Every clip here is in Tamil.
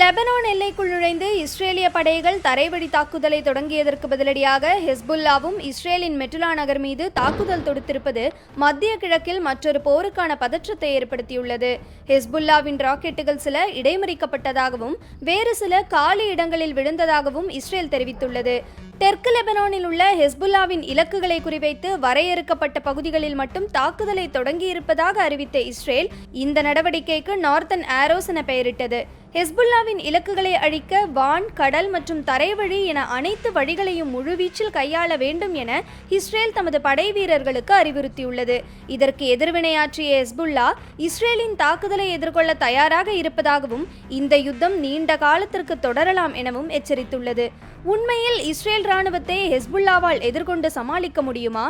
லெபனான் எல்லைக்குள் நுழைந்து இஸ்ரேலிய படைகள் தரைவழி தாக்குதலை தொடங்கியதற்கு பதிலடியாக ஹெஸ்புல்லாவும் இஸ்ரேலின் மெட்டுலா நகர் மீது தாக்குதல் தொடுத்திருப்பது மத்திய கிழக்கில் மற்றொரு போருக்கான பதற்றத்தை ஏற்படுத்தியுள்ளது. ஹெஸ்புல்லாவின் ராக்கெட்டுகள் சில இடைமறிக்கப்பட்டதாகவும் வேறு சில காலி இடங்களில் விழுந்ததாகவும் இஸ்ரேல் தெரிவித்துள்ளது. தெற்கு லெபனானில் உள்ள ஹெஸ்புல்லாவின் இலக்குகளை குறிவைத்து வரையறுக்கப்பட்ட பகுதிகளில் மட்டும் தாக்குதலை தொடங்கியிருப்பதாக அறிவித்த இஸ்ரேல் இந்த நடவடிக்கைக்கு நார்த்தன் ஆரோஸ் என பெயரிட்டது. ஹெஸ்புல்லாவின் இலக்குகளை அழிக்க வான் கடல் மற்றும் தரைவழி என அனைத்து வழிகளையும் முழுவீச்சில் கையாள வேண்டும் என இஸ்ரேல் தமது படை வீரர்களுக்கு அறிவுறுத்தியுள்ளது. இதற்கு எதிர்வினையாற்றிய ஹெஸ்புல்லா இஸ்ரேலின் தாக்குதலை எதிர்கொள்ள தயாராக இருப்பதாகவும் இந்த யுத்தம் நீண்ட காலத்திற்கு தொடரலாம் எனவும் எச்சரித்துள்ளது. உண்மையில் இஸ்ரேல் ராணுவத்தை ஹெஸ்புல்லாவால் எதிர்கொண்டு சமாளிக்க முடியுமா?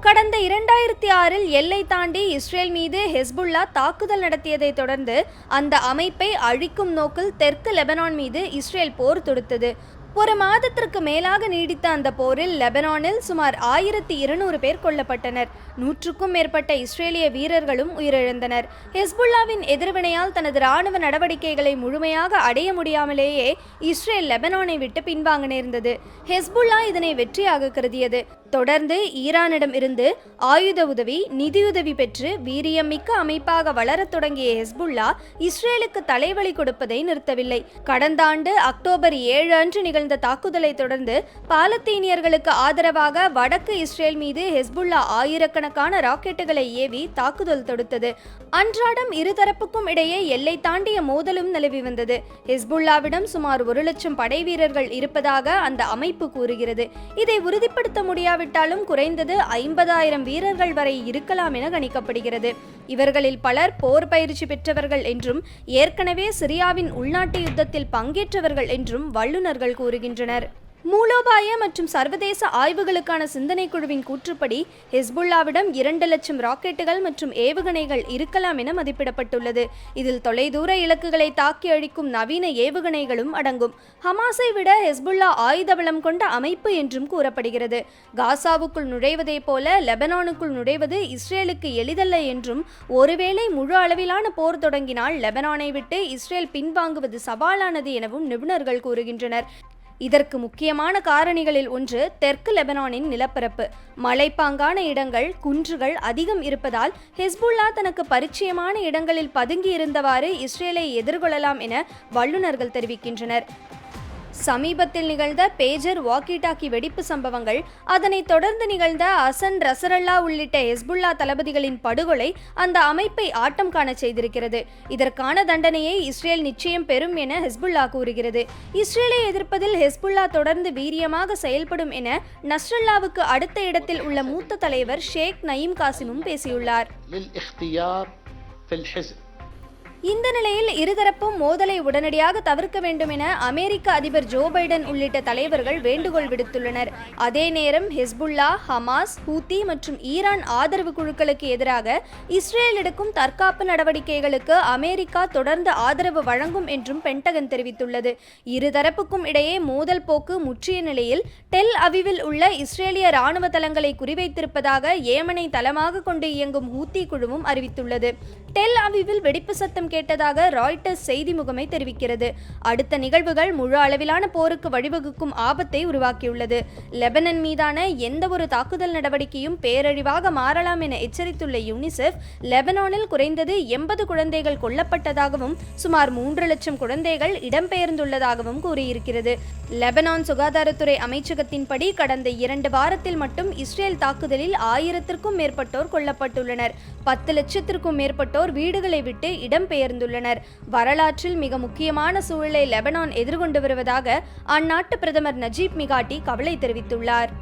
கடந்த இரண்டாயிரத்தி ஆறில் எல்லை தாண்டி இஸ்ரேல் மீது ஹெஸ்புல்லா தாக்குதல் நடத்தியதை தொடர்ந்து அந்த அமைப்பை அழிக்கும் நோக்கில் தெற்கு லெபனான் மீது இஸ்ரேல் போர் தொடுத்தது. ஒரு மாதத்திற்கு மேலாக நீடித்த அந்த போரில் லெபனானில் சுமார் ஆயிரத்தி இருநூறு பேர் கொல்லப்பட்டனர். நூற்றுக்கும் மேற்பட்ட இஸ்ரேலிய வீரர்களும் உயிரிழந்தனர். ஹெஸ்புல்லாவின் எதிர்வினையால் தனது ராணுவ நடவடிக்கைகளை முழுமையாக அடைய முடியாமலேயே இஸ்ரேல் லெபனானை விட்டு பின்வாங்க நேர்ந்தது. ஹெஸ்புல்லா இதனை வெற்றியாக கருதியது. தொடர்ந்து ஈரானிடம் இருந்து ஆயுத உதவி நிதியுதவி பெற்று வீரியமிக்க அமைப்பாக வளரத் தொடங்கிய ஹெஸ்புல்லா இஸ்ரேலுக்கு தலைவலி கொடுப்பதை நிறுத்தவில்லை. கடந்த ஆண்டு அக்டோபர் ஏழு அன்று நிகழ்ந்த தாக்குதலை தொடர்ந்து பாலத்தீனியர்களுக்கு ஆதரவாக வடக்கு இஸ்ரேல் மீது ஹெஸ்புல்லா ஆயிரக்கணக்கான ராக்கெட்டுகளை ஏவி தாக்குதல் தொடுத்தது. அன்றாடம் இருதரப்புக்கும் இடையே எல்லை தாண்டிய மோதலும் நிலவி வந்தது. ஹெஸ்புல்லாவிடம் சுமார் ஒரு லட்சம் படை வீரர்கள் இருப்பதாக அந்த அமைப்பு கூறுகிறது. இதை உறுதிப்படுத்த இல்லாவிட்டாலும் குறைந்தது ஐம்பதாயிரம் வீரர்கள் வரை இருக்கலாம் என கணிக்கப்படுகிறது. இவர்களில் பலர் போர் பயிற்சி பெற்றவர்கள் என்றும் ஏற்கனவே சிரியாவின் உள்நாட்டு யுத்தத்தில் பங்கேற்றவர்கள் என்றும் வல்லுநர்கள் கூறுகின்றனர். மூலோபாய மற்றும் சர்வதேச ஆய்வுகளுக்கான சிந்தனை குழுவின் கூற்றுப்படி ஹெஸ்புல்லாவிடம் இரண்டு லட்சம் ராக்கெட்டுகள் மற்றும் ஏவுகணைகள் இருக்கலாம் என மதிப்பிடப்பட்டுள்ளது. இதில் தொலைதூர இலக்குகளை தாக்கி அழிக்கும் நவீன ஏவுகணைகளும் அடங்கும். ஹமாஸை விட ஹெஸ்புல்லா ஆயுத பலம் கொண்ட அமைப்பு என்றும் கூறப்படுகிறது. காசாவுக்குள் நுழைவதைப் போல லெபனானுக்குள் நுழைவது இஸ்ரேலுக்கு எளிதல்ல என்றும் ஒருவேளை முழு அளவிலான போர் தொடங்கினால் லெபனானை விட்டு இஸ்ரேல் பின்வாங்குவது சவாலானது எனவும் நிபுணர்கள் கூறுகின்றனர். இதற்கு முக்கியமான காரணிகளில் ஒன்று தெற்கு லெபனானின் நிலப்பரப்பு. மலைப்பாங்கான இடங்கள் குன்றுகள் அதிகம் இருப்பதால் ஹெஸ்புல்லா தனக்கு பரிச்சயமான இடங்களில் பதுங்கி இருந்தவாறு இஸ்ரேலை எதிர்கொள்ளலாம் என வல்லுநர்கள் தெரிவிக்கின்றனர். சமீபத்தில் நிகழ்ந்த பேஜர் வாக்கி டாக்கி வெடிப்பு சம்பவங்கள் அதனைத் தொடர்ந்து நிகழ்ந்த அசன் ரசரல்லா உள்ளிட்ட ஹெஸ்புல்லா தளபதிகளின் படுகொலை அந்த அமைப்பை ஆட்டம் காண செய்திருக்கிறது. இதற்கான தண்டனையை இஸ்ரேல் நிச்சயம் பெறும் என ஹெஸ்புல்லா கூறுகிறது. இஸ்ரேலை எதிர்ப்பதில் ஹெஸ்புல்லா தொடர்ந்து வீரியமாக செயல்படும் என நஸ்ரல்லாவுக்கு அடுத்த இடத்தில் உள்ள மூத்த தலைவர் ஷேக் நயீம் காசிமும் பேசியுள்ளார். இந்த நிலையில் இருதரப்பும் மோதலை உடனடியாக தவிர்க்க வேண்டும் என அமெரிக்க அதிபர் ஜோ பைடன் உள்ளிட்ட தலைவர்கள் வேண்டுகோள் விடுத்துள்ளனர். அதே நேரம் ஹெஸ்புல்லா ஹமாஸ் ஹூத்தி மற்றும் ஈரான் ஆதரவு குழுக்களுக்கு எதிராக இஸ்ரேல் எடுக்கும் தற்காப்பு நடவடிக்கைகளுக்கு அமெரிக்கா தொடர்ந்து ஆதரவு வழங்கும் என்றும் பென்டகன் தெரிவித்துள்ளது. இருதரப்புக்கும் இடையே மோதல் போக்கு முற்றிய நிலையில் டெல் அவிவில் உள்ள இஸ்ரேலிய ராணுவ தளங்களை குறிவைத்திருப்பதாக ஏமனை தளமாக கொண்டு இயங்கும் ஹூத்தி குழுவும் அறிவித்துள்ளது. டெல் அவிவில் வெடிப்பு சத்தம் கேட்டதாக ராய்டர்ஸ் செய்தி முகமை தெரிவிக்கிறது. அடுத்த நிகழ்வுகள் முழு அளவிலான போருக்கு வழிவகுக்கும் ஆபத்தை உருவாக்கியுள்ளது. லெபனன் மீதான எந்த ஒரு தாக்குதல் நடவடிக்கையும் பேரழிவாக மாறலாம் என எச்சரித்துள்ள யூனிசெஃப் லெபனானில் குறைந்தது எண்பது குழந்தைகள் கொல்லப்பட்டதாகவும் சுமார் மூன்று லட்சம் குழந்தைகள் இடம்பெயர்ந்துள்ளதாகவும் கூறியிருக்கிறது. லெபனான் சுகாதாரத்துறை அமைச்சகத்தின்படி கடந்த இரண்டு வாரத்தில் மட்டும் இஸ்ரேல் தாக்குதலில் ஆயிரத்திற்கும் மேற்பட்டோர் கொல்லப்பட்டுள்ளனர். பத்து லட்சத்திற்கும் மேற்பட்டோர் வீடுகளை விட்டு இடம்பெயர்ந்துள்ளனர் வரலாற்றில் மிக முக்கியமான சூழலை லெபனான் எதிர்கொண்டு வருவதாக அந்நாட்டு பிரதமர் நஜீப் மிகாட்டி கவலை தெரிவித்துள்ளார்.